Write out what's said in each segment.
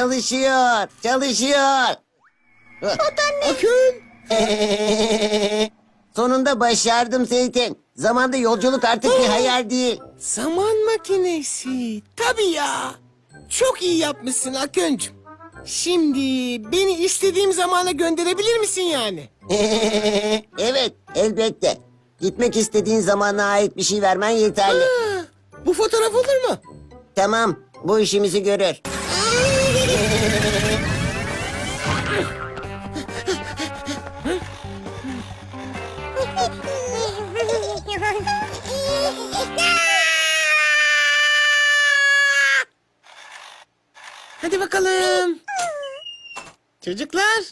çalışıyor. Çalışıyor. Akın. Sonunda başardım Zeytin. Zamanda yolculuk artık bir hayal değil. Zaman makinesi. Tabii ya. Çok iyi yapmışsın Akıncım. Şimdi beni istediğim zamana gönderebilir misin yani? evet, elbette. Gitmek istediğin zamana ait bir şey vermen yeterli. Ha, bu fotoğraf olur mu? Tamam, bu işimizi görür. Çocuklar.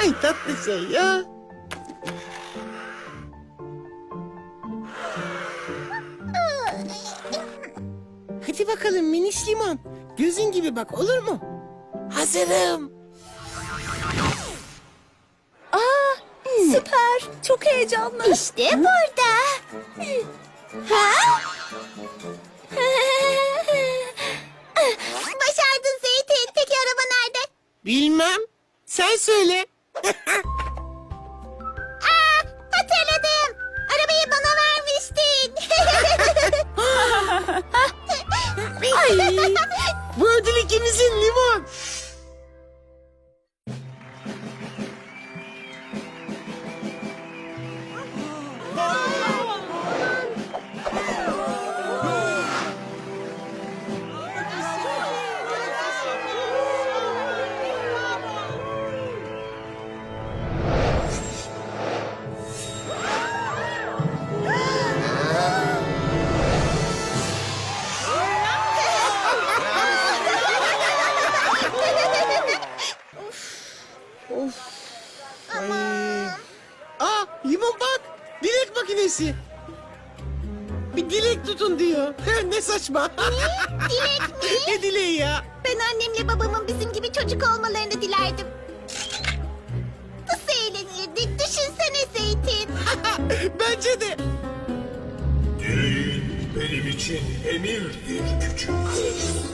Ay tatlı şey ya. Hadi bakalım miniş limon. Gözün gibi bak olur mu? Hazırım. Süper. Çok heyecanlı. İşte burada. Ha? Başardın Zeytin. Peki araba nerede? Bilmem. Sen söyle. Makinesi. Bir dilek tutun diyor. ne saçma. Dilek mi? ne dileği ya? Ben annemle babamın bizim gibi çocuk olmalarını dilerdim. Nasıl eğlenirdik? Düşünsene Zeytin. Bence de. Dileğin benim için emirdir küçük kız.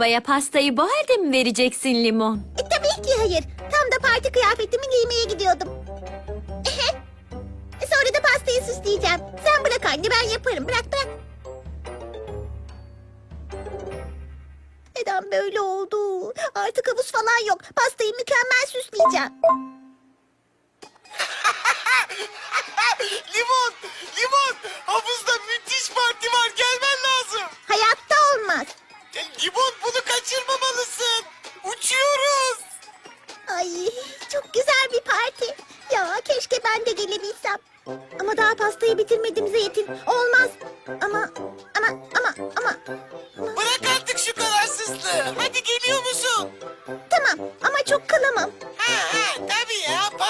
Babaya pastayı bu halde mi vereceksin limon? E, tabii ki hayır. Tam da parti kıyafetimi giymeye gidiyordum. E, Sonra da pastayı süsleyeceğim. Sen bırak anne ben yaparım. Bırak bırak. Neden böyle oldu? Artık havuz falan yok. Pastayı mükemmel süsleyeceğim. limon, limon. Havuzda müthiş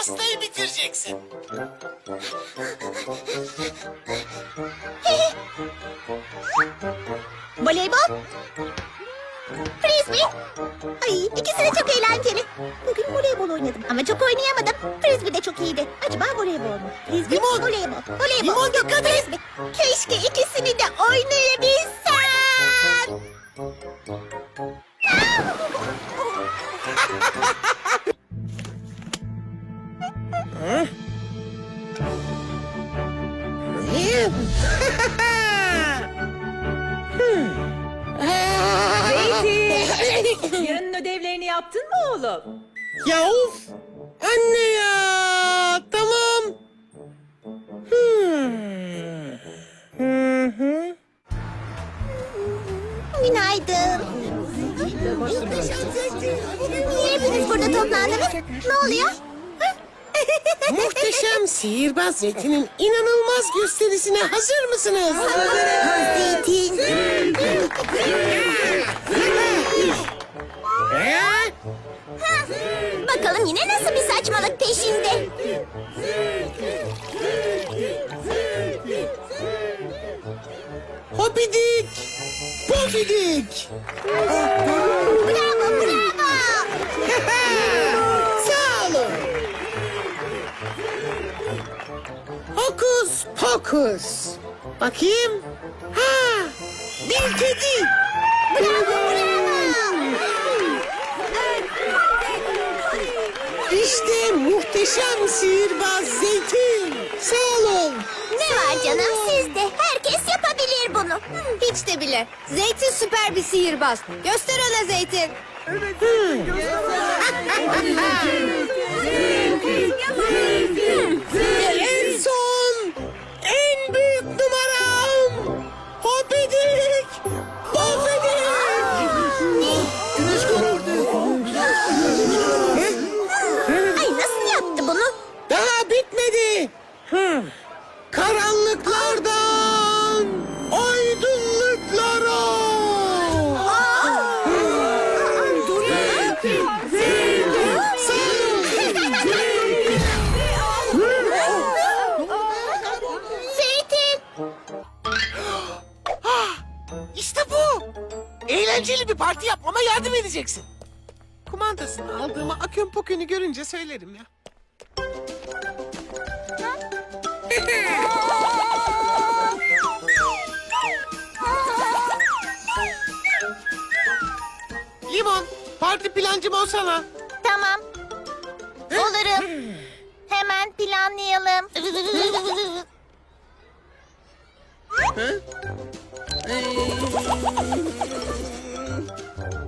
pastayı bitireceksin. Burada toplandınız? Ne oluyor? Muhteşem sihirbaz Zeytin'in inanılmaz gösterisine hazır mısınız? Zeytin. Ee? Bakalım yine nasıl bir saçmalık peşinde. Hopidik! Pofidik! Bravo. Hokus pokus. Bakayım. Ha! Bir kedi. Bravo bravo. İşte muhteşem sihirbaz Zeytin. Sağ olun. Ne var canım sizde? Herkes yapabilir bunu. Hiç de bile. Zeytin süper bir sihirbaz. Göster ona Zeytin. En son Akön pokönü görünce söylerim ya. Limon, parti plancım olsana. Tamam. Olurum. Hemen planlayalım.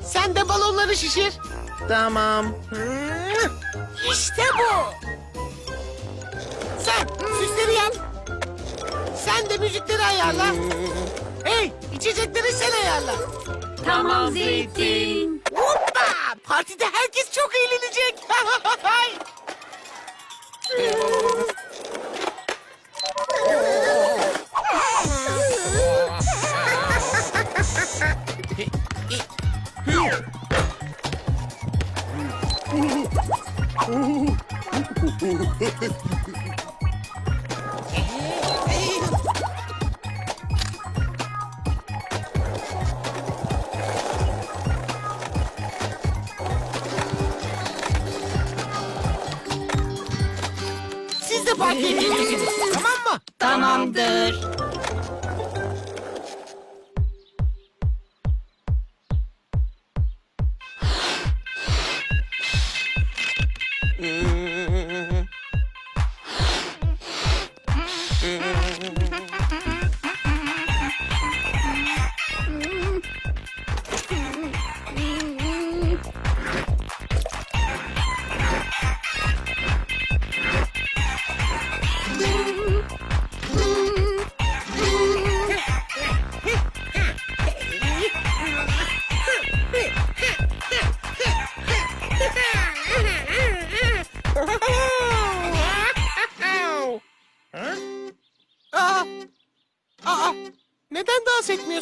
Sen de balonları şişir. Tamam. İşte bu. Sen süsleri yap. Sen de müzikleri ayarla. Hey, içecekleri sen ayarla. Tamam Zeytin. Geleceksiniz. Tamam mı? Tamamdır.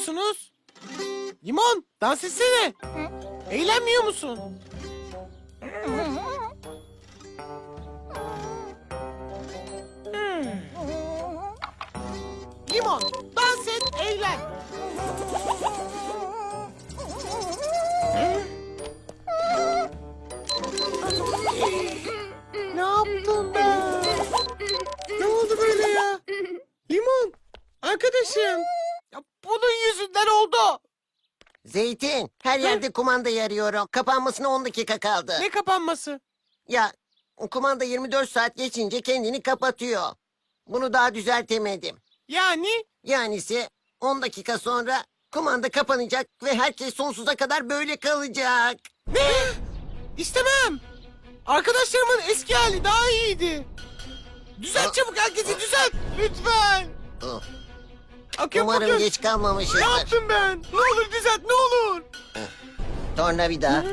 Dans etmiyorsunuz? Limon dans etsene. Eğlenmiyor musun? Limon dans et eğlen. Zeytin, her yerde kumandayı arıyorum. Kapanmasına 10 dakika kaldı. Ne kapanması? Ya kumanda 24 saat geçince kendini kapatıyor. Bunu daha düzeltemedim. Yani Yani ise 10 dakika sonra kumanda kapanacak ve herkes sonsuza kadar böyle kalacak. ne? İstemem. Arkadaşlarımın eski hali daha iyiydi. Düzelt çabuk herkesi düzelt. Lütfen. Oh, Akın Umarım bakın. geç Ne kalmamışızdır. yaptım ben? Ne olur düzelt ne olur. Tornavida.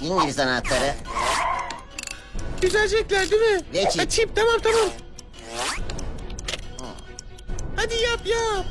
İngiliz anahtarı. Düzelecekler değil mi? Ve çip. Ha, çip tamam tamam. Hadi yap yap.